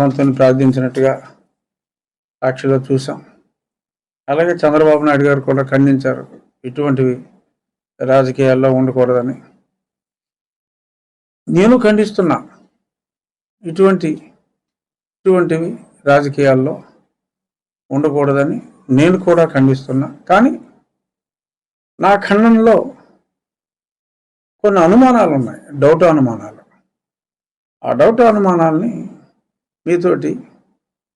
భగవంతుని ప్రార్థించినట్టుగా సాక్షిలో చూసాం అలాగే చంద్రబాబు నాయుడు గారు కూడా ఖండించారు ఇటువంటివి రాజకీయాల్లో ఉండకూడదని. నేను ఖండిస్తున్నా ఇటువంటి ఇటువంటివి రాజకీయాల్లో ఉండకూడదని నేను కూడా ఖండిస్తున్నా. కానీ నా ఖండంలో కొన్ని అనుమానాలు ఉన్నాయి డౌట్ అనుమానాలు. ఆ డౌట్ అనుమానాల్ని మీతోటి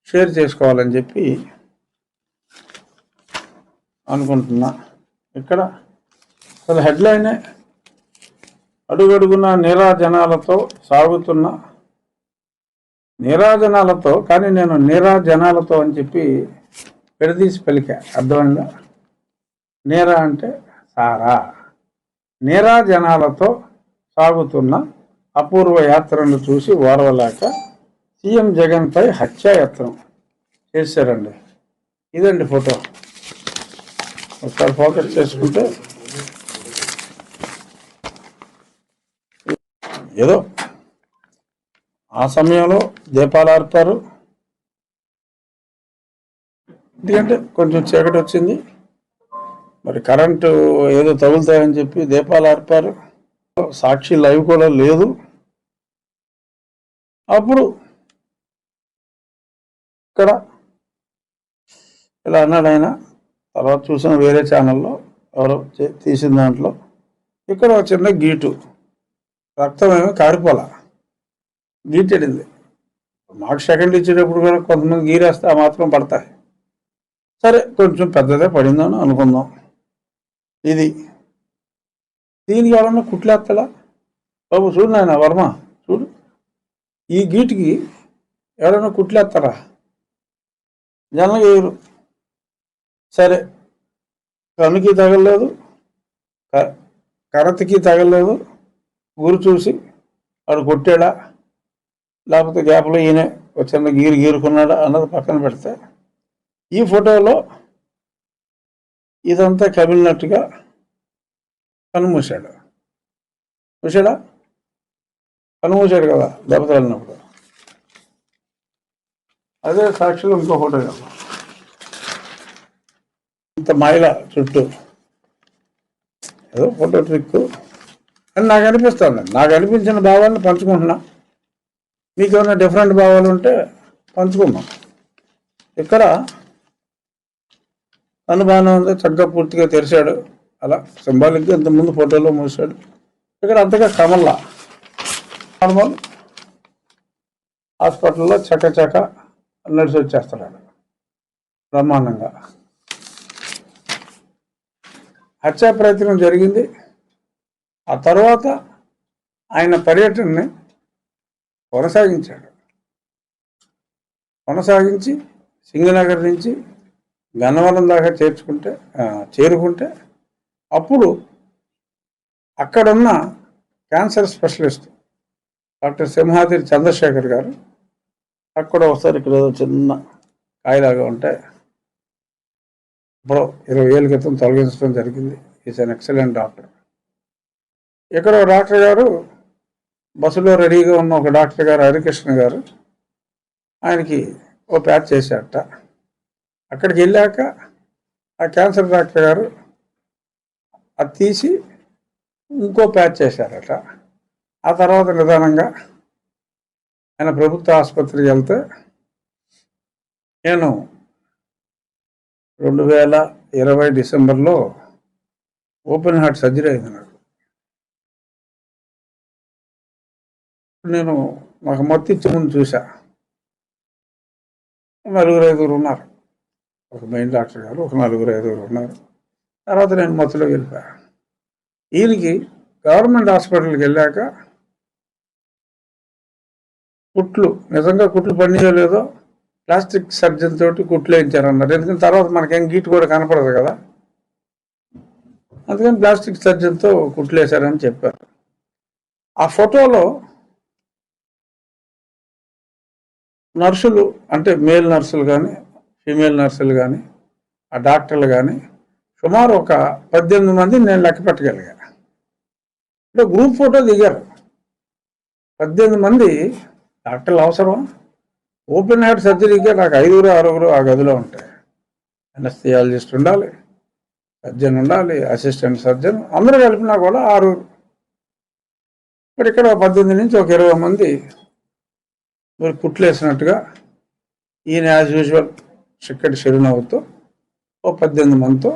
షేర్ చేసుకోవాలని చెప్పి అనుకుంటున్నా. ఇక్కడ అసలు హెడ్లైనే అడుగడుగున నీరాజనాలతో సాగుతున్న నీరాజనాలతో కానీ నేను నీరాజనాలతో అని చెప్పి విడదీసి పలికా. అర్థమైందా? నీరా అంటే సారా. నీరాజనాలతో సాగుతున్న అపూర్వ యాత్రను చూసి ఓర్వలేక సీఎం జగన్పై హత్యాయత్నం చేశారండి. ఇదండి ఫోటో. ఒకసారి ఫోకస్ చేసుకుంటే ఏదో ఆ సమయంలో దీపాలు ఆర్పారు. ఎందుకంటే కొంచెం చీకటి వచ్చింది. మరి కరెంటు ఏదో తగులుతాయని చెప్పి దీపాలు ఆర్పారు. సాక్షి లైవ్ కూడా లేదు. అప్పుడు ఇక్కడ ఇలా అన్నాడు ఆయన. తర్వాత చూసిన వేరే ఛానల్లో ఎవరో తీసిన దాంట్లో. ఇక్కడ ఒక చిన్న గీటు. రక్తం ఏమో కారిపోలా. గీటెడింది. మాకు సెకండ్ ఇచ్చేటప్పుడు కూడా కొంతమంది గీరేస్తే ఆ మాత్రం పడతాయి. సరే కొంచెం పెద్దదే పడిందని అనుకుందాం. ఇది. దీనికి ఎవరన్నా కుట్లేస్తాడా? బాబు చూడు నాయన వర్మ చూడు. ఈ గీటికి ఎవరైనా కుట్లేస్తారా? జనం వేయరు సరే. కనుకి తగలలేదు. క- కరతకి తగలలేదు. గురి చూసి వాడు కొట్టాడా? లేకపోతే గ్యాప్లో ఈయన ఒక చిన్న గీరు గీరుకున్నాడా అన్నది పక్కన పెడితే ఈ ఫోటోలో ఇదంతా కమిలినట్టుగా కనుమూశాడు చూశాడా కనుమూశాడు కదా దెబ్బతగిలినప్పుడు అదే సాక్షిలో ఇంకో ఫోటో ఇంత మైల చుట్టూ. ఏదో ఫోటో ట్రిక్ అని నాకు అనిపిస్తుంది. నాకు అనిపించిన భావాలను పంచుకుంటున్నా. మీకు ఏమైనా డిఫరెంట్ భావాలు ఉంటే పంచుకుందాం. ఇక్కడ అనుమానం ఉంది. చక్కగా పూర్తిగా తెరిచాడు. అలా సింబాలిక్గా ఇంతకుముందు ఫోటోలో మూసాడు. ఇక్కడ అంతగా కమల్లా. నార్మల్. హాస్పిటల్లో చక్క చక్క నడిచి వచ్చేస్తున్నాడు బ్రహ్మాండంగా. హత్యా ప్రయత్నం జరిగింది. ఆ తర్వాత ఆయన పర్యటనని కొనసాగించాడు. కొనసాగించి సింగనగర్ నుంచి గన్నవరం దాకా చేర్చుకుంటే చేరుకుంటే అప్పుడు అక్కడున్న cancer specialist doctor Simhadri Chandrasekhar గారు అక్కడ ఒకసారి ఇక్కడ ఏదో చిన్న కాయలాగా ఉంటే ఇప్పుడు ఇరవై ఏళ్ళ క్రితం తొలగించడం జరిగింది. ఈజ్ అన్ ఎక్సలెంట్ డాక్టర్ ఇక్కడ డాక్టర్ గారు బస్సులో రెడీగా ఉన్న ఒక డాక్టర్ గారు హరికృష్ణ గారు ఆయనకి ఓ ప్యాచ్ చేశారట. అక్కడికి వెళ్ళాక ఆ క్యాన్సర్ డాక్టర్ గారు అది తీసి ఇంకో ప్యాచ్ చేశారట. ఆ తర్వాత నిదానంగా ఆయన ప్రభుత్వ ఆసుపత్రికి వెళ్తే నేను రెండు వేల ఇరవై డిసెంబర్లో ఓపెన్ హార్ట్ సర్జరీ అయింది నాకు నేను నాకు మొత్తం ముందు చూసా. నలుగురు ఐదుగురు ఉన్నారు. ఒక మెయిన్ డాక్టర్ గారు ఒక నలుగురు ఐదుగురు ఉన్నారు. తర్వాత నేను మత్తులో వెళ్ళిపోయాను ఈయనకి గవర్నమెంట్ హాస్పిటల్కి వెళ్ళాక కుట్లు నిజంగా కుట్లు పనిచేయో లేదో ప్లాస్టిక్ సర్జన్ తోటి కుట్లు వేయించారన్నారు. ఎందుకంటే తర్వాత మనకేం గీటు కూడా కనపడదు కదా. అందుకని ప్లాస్టిక్ సర్జన్తో కుట్లు వేశారని చెప్పారు. ఆ ఫోటోలో నర్సులు అంటే మేల్ నర్సులు కానీ ఫీమేల్ నర్సులు కానీ ఆ డాక్టర్లు కానీ సుమారు ఒక పద్దెనిమిది మంది నేను లెక్క పెట్టగలిగాను. అంటే గ్రూప్ ఫోటో దిగారు. పద్దెనిమిది మంది డాక్టర్లు అవసరం? ఓపెన్ హార్ట్ సర్జరీకే నాకు ఐదుగురు ఆరుగురు ఆ గదిలో ఉంటాయి. అనస్థియాలజిస్ట్ ఉండాలి సర్జన్ ఉండాలి అసిస్టెంట్ సర్జన్ అందరూ కలిపినా కూడా ఆరుగురు. ఇప్పుడు ఇక్కడ ఒక పద్దెనిమిది నుంచి ఒక ఇరవై మంది మరి కుట్లేసినట్టుగా ఈయన యాజ్ యూజువల్ చిక్కటి చిరునవ్వుతో ఓ పద్దెనిమిది మందితో